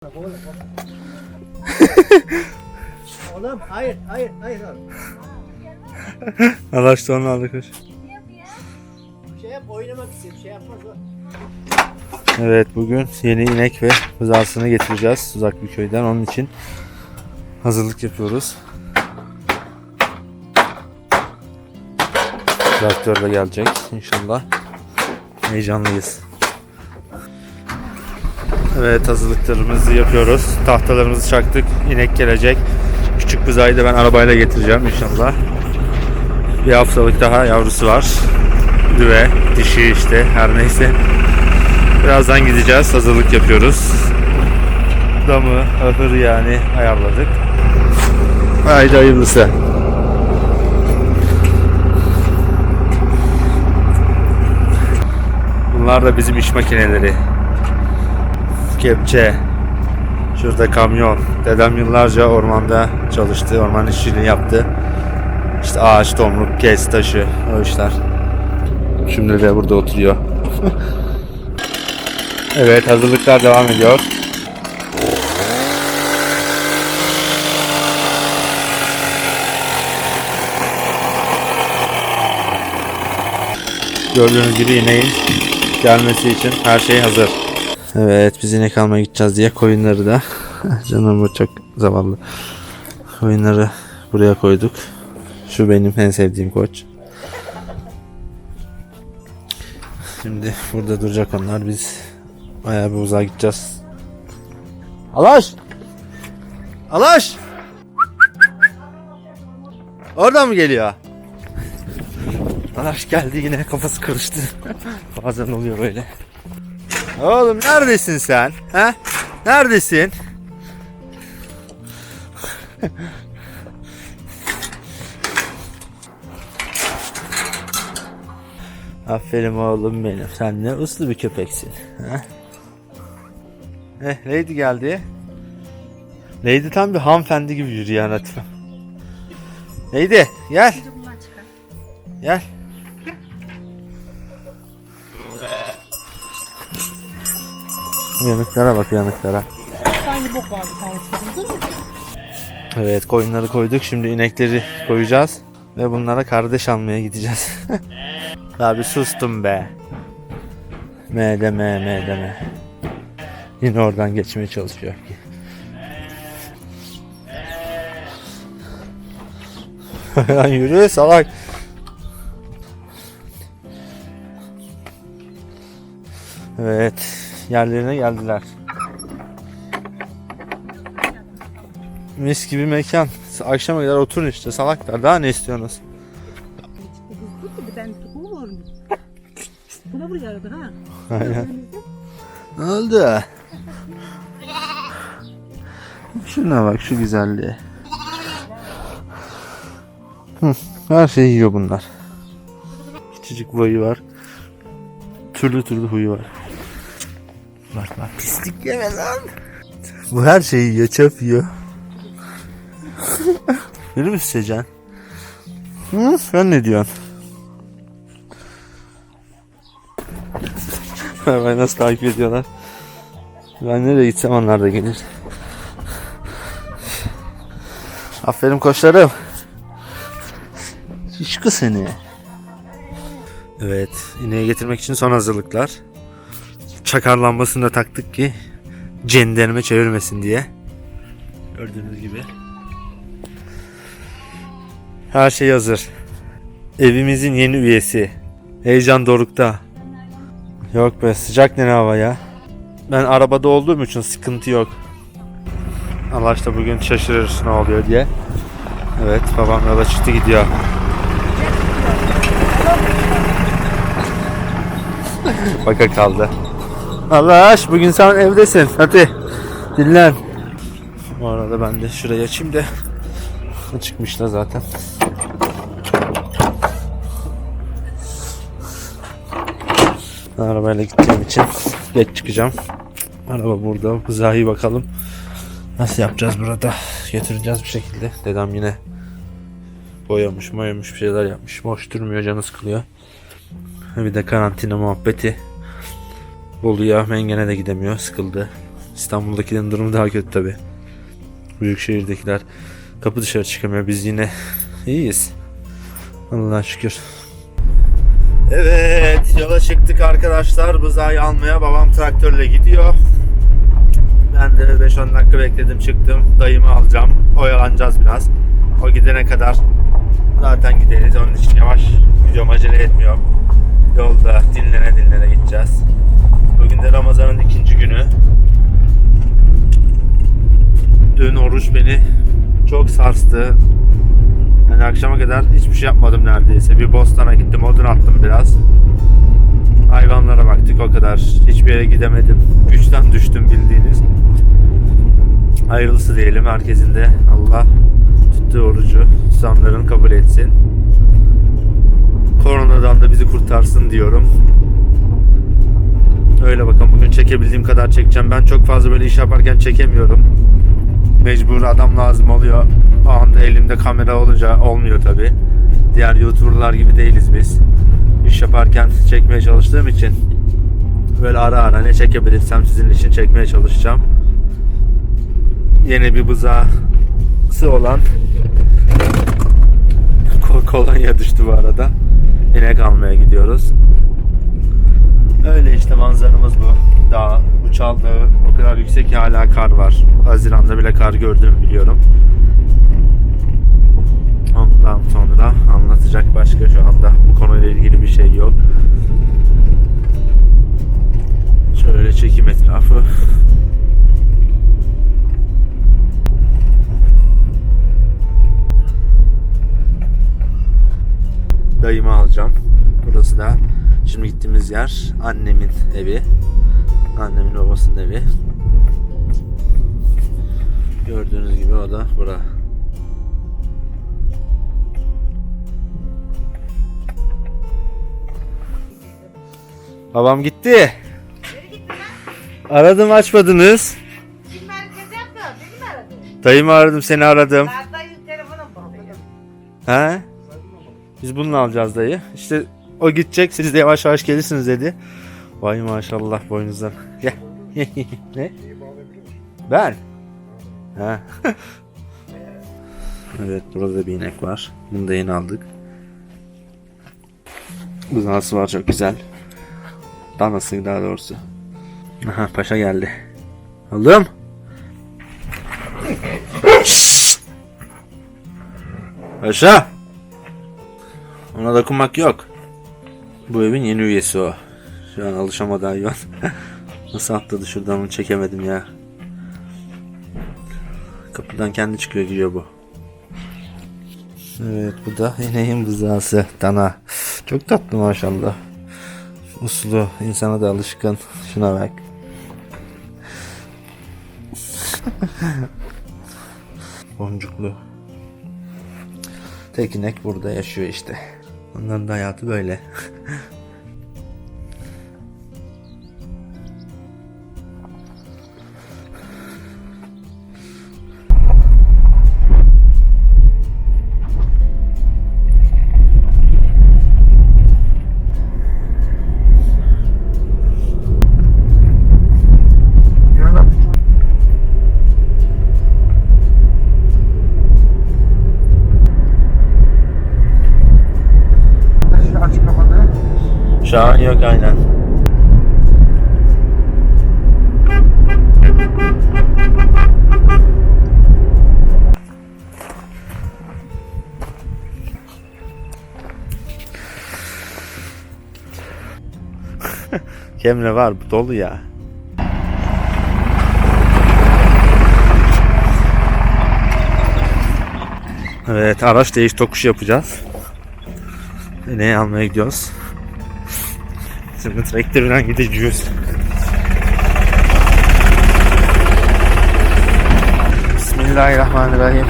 Oğlum hayır hayır hayır oğlum. İşte onu aldık. Şey yap oynamak istiyor şey yapmaz o. Evet bugün yeni inek ve buzağısını getireceğiz uzak bir köyden. Onun için hazırlık yapıyoruz. Traktör de gelecek inşallah. Heyecanlıyız. Evet hazırlıklarımızı yapıyoruz. Tahtalarımızı çaktık. İnek gelecek. Küçük buzağıyı da ben arabayla getireceğim inşallah. Bir haftalık daha yavrusu var. Düve, dişi işte her neyse. Birazdan gideceğiz. Hazırlık yapıyoruz. Damı, ahır yani ayarladık. Haydi hayırlısı. Bunlar da bizim iş makineleri. Kepçe. Şurada kamyon. Dedem yıllarca ormanda çalıştı. Orman işçiliği yaptı. İşte ağaç, tomruk, kes, taşı o işler. Şimdi de burada oturuyor. Evet hazırlıklar devam ediyor. Gördüğünüz gibi ineğin gelmesi için her şey hazır. Evet biz inek almaya gideceğiz diye koyunları da canım bu çok zavallı. Koyunları buraya koyduk. Şu benim en sevdiğim koç. Şimdi burada duracak onlar. Biz bayağı bir uzağa gideceğiz. Alaş! Alaş! Oradan mı geliyor? Alaş geldi yine kafası karıştı. Bazen oluyor böyle. Oğlum neredesin sen? Ha? Neredesin? Aferin oğlum benim. Sen ne uslu bir köpeksin. Ha? Eh, Lady geldi. Lady tam bir hanımefendi gibi yürüyor Latife. Lady gel. Gel. Yanıklara bak yanıklara. Hangi bok vardı tanıştığınızda mı? Evet koyunları koyduk. Şimdi inekleri koyacağız. Ve bunlara kardeş almaya gideceğiz. Abi sustum be. Me deme me deme. Yine oradan geçmeye çalışıyor. Lan Yürü salak. Evet. Yerlerine geldiler. Mis gibi mekan. Akşama kadar oturun işte salaklar. Daha ne istiyorsunuz? Ben mı? Buna buraya aradı ha. Aynen. Ne oldu? Şuna bak şu güzelliğe. Hı, her şeyi yiyor bunlar. Küçücük boyu var. Türlü türlü huyu var. Bak bak pislik yeme lan. Bu her şeyi yiyor çöp yiyor. Verir misin Secan? Hı, sen ne diyorsun? Beni nasıl takip ediyorlar. Ben nereye gitsem onlar da gelir. Aferin koçlarım. Şişko seni. Evet, ineği getirmek için son hazırlıklar. Çakar lambasını da taktık ki cenderime çevirmesin diye. Gördüğünüz gibi. Her şey hazır. Evimizin yeni üyesi. Heyecan dorukta. Yok be sıcak ne hava ya. Ben arabada olduğum için sıkıntı yok. Allah işte bugün şaşırır ne oluyor diye. Evet babam yola çıktı gidiyor. Baka kaldı. Allah aş bugün sen evdesin. Hadi dinlen. Bu arada ben de şurayı açayım da çıkmışlar zaten. Ben arabayla gideceğim için geç çıkacağım. Araba burada. Buzağı bakalım. Nasıl yapacağız burada? Getireceğiz bir şekilde. Dedem yine boyamış, boyamış bir şeyler yapmış. Boş durmuyor, canı sıkılıyor. Bir de karantina muhabbeti. Bolu'ya Mengen'e de gidemiyor. Sıkıldı. İstanbul'dakilerin durumu daha kötü tabi. Büyük şehirdekiler kapı dışarı çıkamıyor. Biz yine iyiyiz. Allah'a şükür. Evet yola çıktık arkadaşlar. Bızayı almaya babam traktörle gidiyor. Ben de 5-10 dakika bekledim çıktım. Dayımı alacağım. Oyalanacağız biraz. O gidene kadar zaten gideriz. Onun için yavaş gidiyorum acele etmiyorum. Yolda dinlene dinlene gideceğiz. Bugün de Ramazan'ın ikinci günü. Dün oruç beni çok sarstı. Yani akşama kadar hiçbir şey yapmadım neredeyse. Bir bostana gittim, odun attım biraz. Hayvanlara baktık o kadar. Hiçbir yere gidemedim. Güçten düştüm bildiğiniz. Hayırlısı diyelim herkesin de Allah tuttuğu orucu tutanların kabul etsin. Koronadan da bizi kurtarsın diyorum. Öyle bakın bugün çekebildiğim kadar çekeceğim. Ben çok fazla böyle iş yaparken çekemiyorum. Mecbur adam lazım oluyor. O anda elimde kamera olunca olmuyor tabi. Diğer youtuberlar gibi değiliz biz. İş yaparken çekmeye çalıştığım için böyle ara ara ne çekebilirsem sizin için çekmeye çalışacağım. Yeni bir buzağısı olan Ko- kolonya düştü bu arada. İnek almaya gidiyoruz. Öyle işte manzaramız bu. Dağ, bu Çal Dağı o kadar yüksek ki hala kar var. Haziran'da bile kar gördüğümü biliyorum. Ondan sonra anlatacak başka şu anda bu konuyla ilgili bir şey yok. Şöyle çekim etrafı. Dayımı alacağım. Burası da şimdi gittiğimiz yer annemin evi. Annemin babasının evi. Gördüğünüz gibi o da bura. Babam gitti. Aradım açmadınız. Dayımı aradım seni aradım. He? Biz bununla alacağız dayı. İşte o gidecek siz de yavaş yavaş gelirsiniz dedi. Vay maşallah boynuzdan. Gel. ne? Ben? Ha. evet burada da bir inek var. Bunu da yeni aldık. Buzağısı var çok güzel. Danası daha doğrusu. Aha paşa geldi. Oğlum. Paşa. Ona dokunmak yok. Bu evin yeni üyesi o. Şu an alışamadı hayvan. Nasıl atladı şuradan onu çekemedim ya. Kapıdan kendi çıkıyor gidiyor bu. Evet bu da ineğin buzağısı. Dana. Çok tatlı maşallah. Uslu. insana da alışkın. Şuna bak. Boncuklu. Tek inek burada yaşıyor işte. Onların da hayatı böyle. え? Şu an yok aynen. Kemre var bu dolu ya. Evet araç değiş tokuş yapacağız. Ne almaya gidiyoruz? Şimdi traktörden gideceğiz. Bismillahirrahmanirrahim.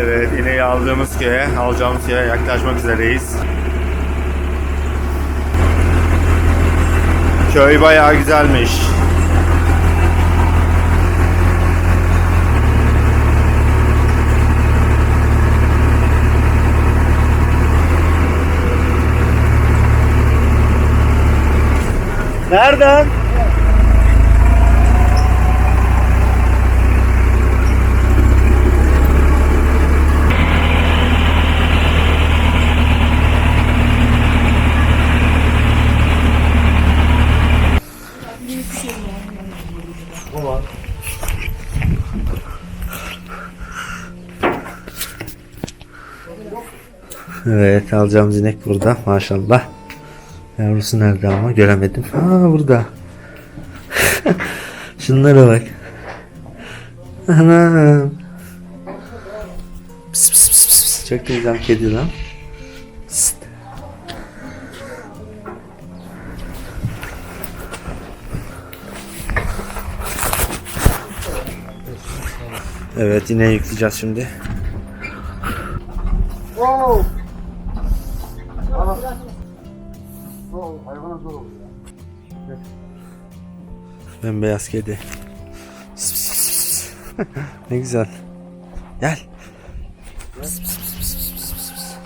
Evet, ineği aldığımız köye, alacağımız köye yaklaşmak üzereyiz. Köy bayağı güzelmiş. Nereden? Evet alacağımız inek burada maşallah. Yavrusu nerede ama göremedim. Aa burada. Şunlara bak. Anam. Pıs pıs pıs pıs. Çok güzel kedi lan. Evet yine yükleyeceğiz şimdi. Wow. Zor, hayvana zor oluyor. Bembeyaz kedi. Pıs pıs pıs pıs. ne güzel. Gel. Pıs pıs pıs pıs pıs pıs pıs pıs.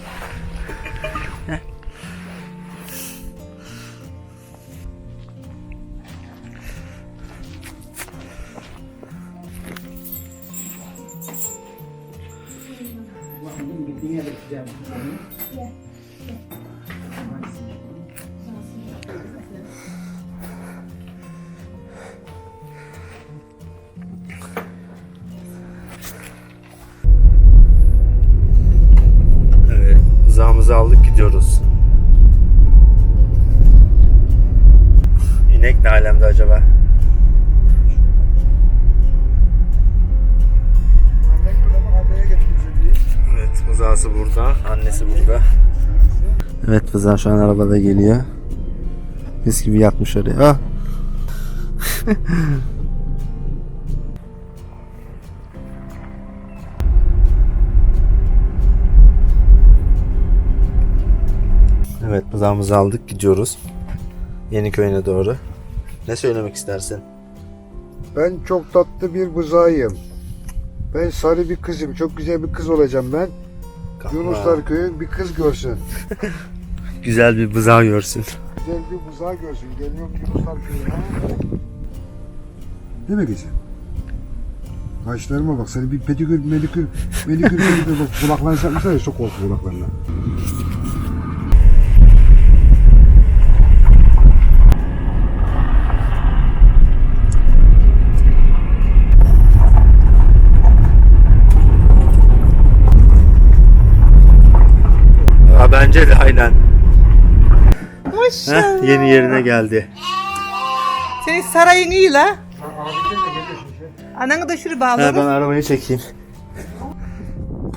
Gel. Evet, rızamızı aldık gidiyoruz. İnek ne alemde acaba? Evet, rızası burada, annesi burada. Evet, Rıza şu an arabada geliyor. Mis gibi yatmış oraya. Ah. evet, rızamızı aldık, gidiyoruz. Yeniköy'üne doğru. Ne söylemek istersin? Ben çok tatlı bir buzağıyım. Ben sarı bir kızım. Çok güzel bir kız olacağım ben. Yunuslar köyü bir kız görsün. Güzel bir bızağı görsün. Güzel bir buzağı görsün. Geliyorum Yunuslar köyüne. Değil mi kızım? Kaşlarıma bak seni bir pedikür, medikür, medikür, pedikür bak kulaklarını sakmışlar ya çok korku kulaklarına. Ha, bence de aynen. Maşallah. Heh, yeni yerine geldi. Senin sarayın iyi la. Ananı da şuraya Ha, bağlarım. ben arabayı çekeyim.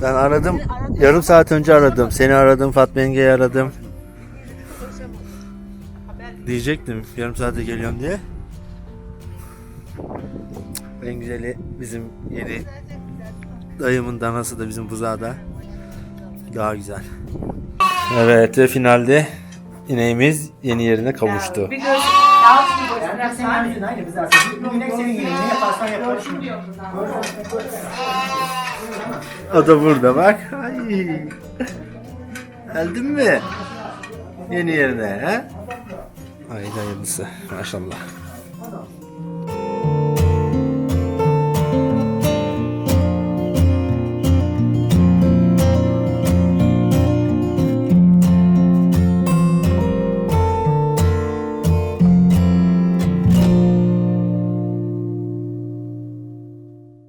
Ben aradım. Yarım saat önce aradım. Seni aradım. Fatma yengeyi aradım. Diyecektim yarım saate geliyorum diye. En güzeli bizim yeni dayımın danası da bizim buzağda. Daha güzel. Evet ve finalde ineğimiz yeni yerine kavuştu. Yani senin yüzün aynı biz aslında. İnek senin yüzün. Ne yaparsan yaparsın. O da burada bak. Ay. Geldin mi? Yeni yerine he? Ay hayırlısı maşallah.